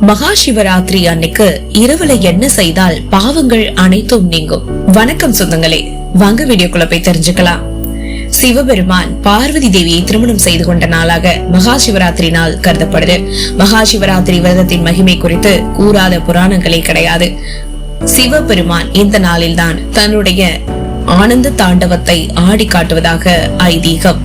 மகா சிவராத்திரி அன்னைக்கு இரவுல என்ன செய்தால் பாவங்கள் அனைத்தும் நீங்கும். வணக்கம் சொந்தங்களே. வாங்க வீடியோக்குள்ள போய் தெரிஞ்சுக்கலாம். சிவபெருமான் பார்வதி தேவியை திருமணம் செய்து கொண்ட நாளாக மகா சிவராத்திரி நாள் கருதப்படுது. மகா சிவராத்திரி விரதத்தின் மகிமை குறித்து கூறாத புராணங்களே கிடையாது. சிவபெருமான் இந்த நாளில்தான் தன்னுடைய ஆனந்த தாண்டவத்தை ஆடி காட்டுவதாக ஐதீகம்.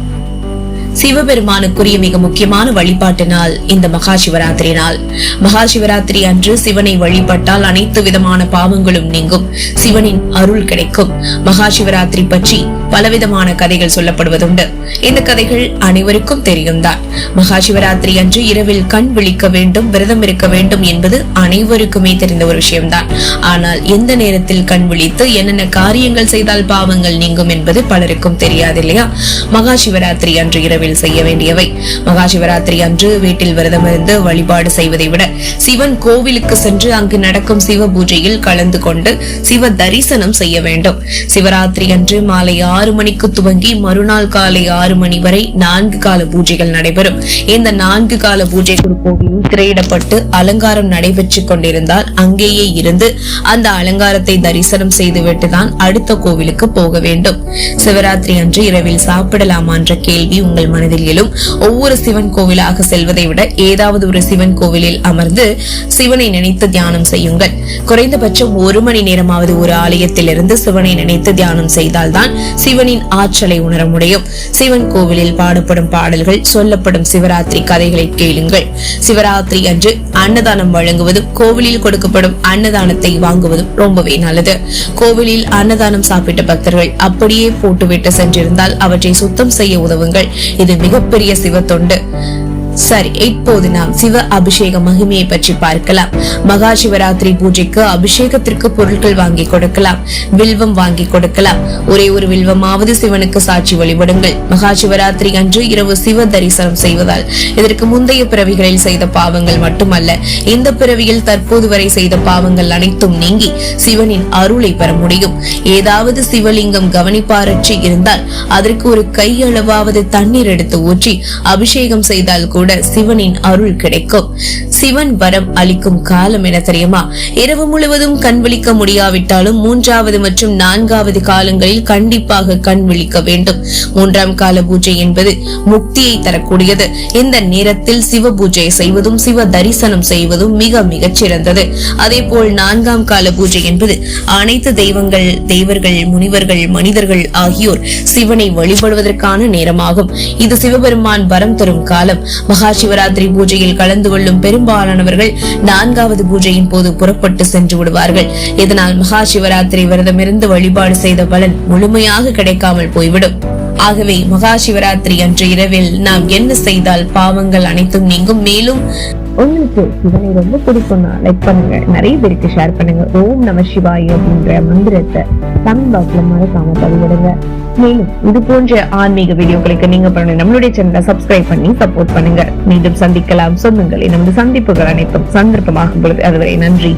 சிவபெருமானுக்குரிய மிக முக்கியமான வழிபாட்டு நாள் இந்த மகா சிவராத்திரி நாள். மகா சிவராத்திரி அன்று சிவனை வழிபட்டால் அனைத்து விதமான பாவங்களும் நீங்கும். சிவனின் அருள் கிடைக்கும். மகா சிவராத்திரி பற்றி பலவிதமான கதைகள் சொல்லப்படுவதுண்டு. இந்த கதைகள் அனைவருக்கும் தெரியும் தான் மகா சிவராத்திரி அன்று இரவில் கண் விழிக்க வேண்டும் விரதம் இருக்க வேண்டும் என்பது அனைவருக்குமே தெரிந்த ஒரு விஷயம்தான். ஆனால் எந்த நேரத்தில் கண் விழித்து என்னென்ன காரியங்கள் செய்தால் பாவங்கள் நீங்கும் என்பது பலருக்கும் தெரியாது இல்லையா மகா சிவராத்திரி அன்று இரவில் செய்ய வேண்டியவை. மகா சிவராத்திரி அன்று வீட்டில் விரதம் இருந்து வழிபாடு செய்வதை விட சிவன் கோவிலுக்கு சென்று அங்கு நடக்கும் சிவ பூஜையில் கலந்து கொண்டு சிவ தரிசனம் செய்ய வேண்டும். சிவராத்திரி அன்று மாலை ஆறு மணிக்கு துவங்கி மறுநாள் காலை ஆறு மணி வரை நான்கு கால பூஜைகள் நடைபெறும். இந்த நான்கு கால பூஜை கோவிலில் திரையிடப்பட்டு அலங்காரம் நடைபெற்றுக் கொண்டிருந்தால் அங்கேயே இருந்து அந்த அலங்காரத்தை தரிசனம் செய்துவிட்டு தான் அடுத்த கோவிலுக்கு போக வேண்டும். சிவராத்திரி அன்று இரவில் சாப்பிடலாமா என்ற கேள்வி உங்கள் மனதில் எழும் ஒவ்வொரு சிவன் கோவிலாக செல்வதை விட ஏதாவது ஒரு சிவன் கோவிலில் அமர்ந்து சிவனை நினைத்து தியானம் செய்யுங்கள். குறைந்தபட்சம் ஒரு மணி நேரமாவது ஒரு ஆலயத்திலிருந்து சிவனை நினைத்து தியானம் செய்தால்தான் சிவனின் ஆற்றலை உணர முடியும். சிவன் கோவிலில் பாடப்படும் பாடல்கள் சொல்லப்படும் சிவராத்திரி கதைகளை கேளுங்கள். சிவராத்திரி அன்று அன்னதானம் வழங்குவதும் கோவிலில் கொடுக்கப்படும் அன்னதானத்தை வாங்குவதும் ரொம்பவே நல்லது. கோவிலில் அன்னதானம் சாப்பிட்ட பக்தர்கள் அப்படியே போட்டுவிட்டு சென்றிருந்தால் அவற்றை சுத்தம் செய்ய உதவுங்கள். இது மிகப்பெரிய சிவத்தொண்டு. சரி இப்போது நாம் சிவ அபிஷேக மகிமையை பற்றி பார்க்கலாம். மகா சிவராத்திரி பூஜைக்கு அபிஷேகத்திற்கு பொருட்கள் வாங்கி கொடுக்கலாம். வில்வம் வாங்கி கொடுக்கலாம். ஒரே ஒரு வில்வமாவது சிவனுக்கு சாட்சி வழிபடுங்கள். மகா சிவராத்திரி அன்று இரவு சிவ தரிசனம் செய்வதால் இதற்கு முந்தைய பிறவிகளில் செய்த பாவங்கள் மட்டுமல்ல இந்த பிறவியில் தற்போது வரை செய்த பாவங்கள் அனைத்தும் நீங்கி சிவனின் அருளை பெற முடியும். ஏதாவது சிவலிங்கம் கவனிப்பாரற்றி இருந்தால் அதற்கு ஒரு கையளவாவது தண்ணீர் எடுத்து ஊற்றி அபிஷேகம் செய்தால் கூட கூட சிவனின் அருள் கிடைக்கும். சிவன் வரம் அளிக்கும் காலம் என தெரியுமா? இரவு முழுவதும் கண் விழிக்க முடியாவிட்டாலும் மூன்றாவது மற்றும் நான்காவது காலங்களில் கண்டிப்பாக கண் விழிக்க வேண்டும். மூன்றாம் கால பூஜை என்பது முக்தியை தரக்கூடியது. இந்த நேரத்தில் சிவ பூஜை செய்வதும் சிவ தரிசனம் செய்வதும் மிக மிகச் சிறந்தது அதே போல் நான்காம் கால பூஜை என்பது அனைத்து தெய்வங்கள் தேவர்கள் முனிவர்கள் மனிதர்கள் ஆகியோர் சிவனை வழிபடுவதற்கான நேரமாகும். இது சிவபெருமான் வரம் தரும் காலம். மகா சிவராத்திரி பூஜையில் கலந்து கொள்ளும் பெரும்பாலானவர்கள் நான்காவது பூஜையின் போது புறப்பட்டு சென்று விடுவார்கள். இதனால் மகா சிவராத்திரி விரதமிருந்து வழிபாடு செய்த பலன் முழுமையாக கிடைக்காமல் போய்விடும். ஆகவே மகா சிவராத்திரி அன்று இரவில் நாம் என்ன செய்தால் பாவங்கள் அனைத்தும் நீங்கும்? மேலும் உங்களுக்கு சிவனை ரொம்ப பிடிக்கும்னா லைக் பண்ணுங்க. நிறைய பேருக்கு ஷேர் பண்ணுங்க. ஓம் நம சிவாய் அப்படின்ற மந்திரத்தை கமெண்ட் பாக்ஸ்ல மறக்காம பதிவிடுங்க. மேலும் இது போன்ற ஆன்மீக வீடியோக்களுக்கு நீங்க பண்ண நம்மளுடைய சேனலை சப்ஸ்கிரைப் பண்ணி சப்போர்ட் பண்ணுங்க. மீண்டும் சந்திக்கலாம். சொந்தங்களே நமது சந்திப்புகள் அனைத்தும் சந்தர்ப்பமாகும் பொழுது. அதுவரை நன்றி.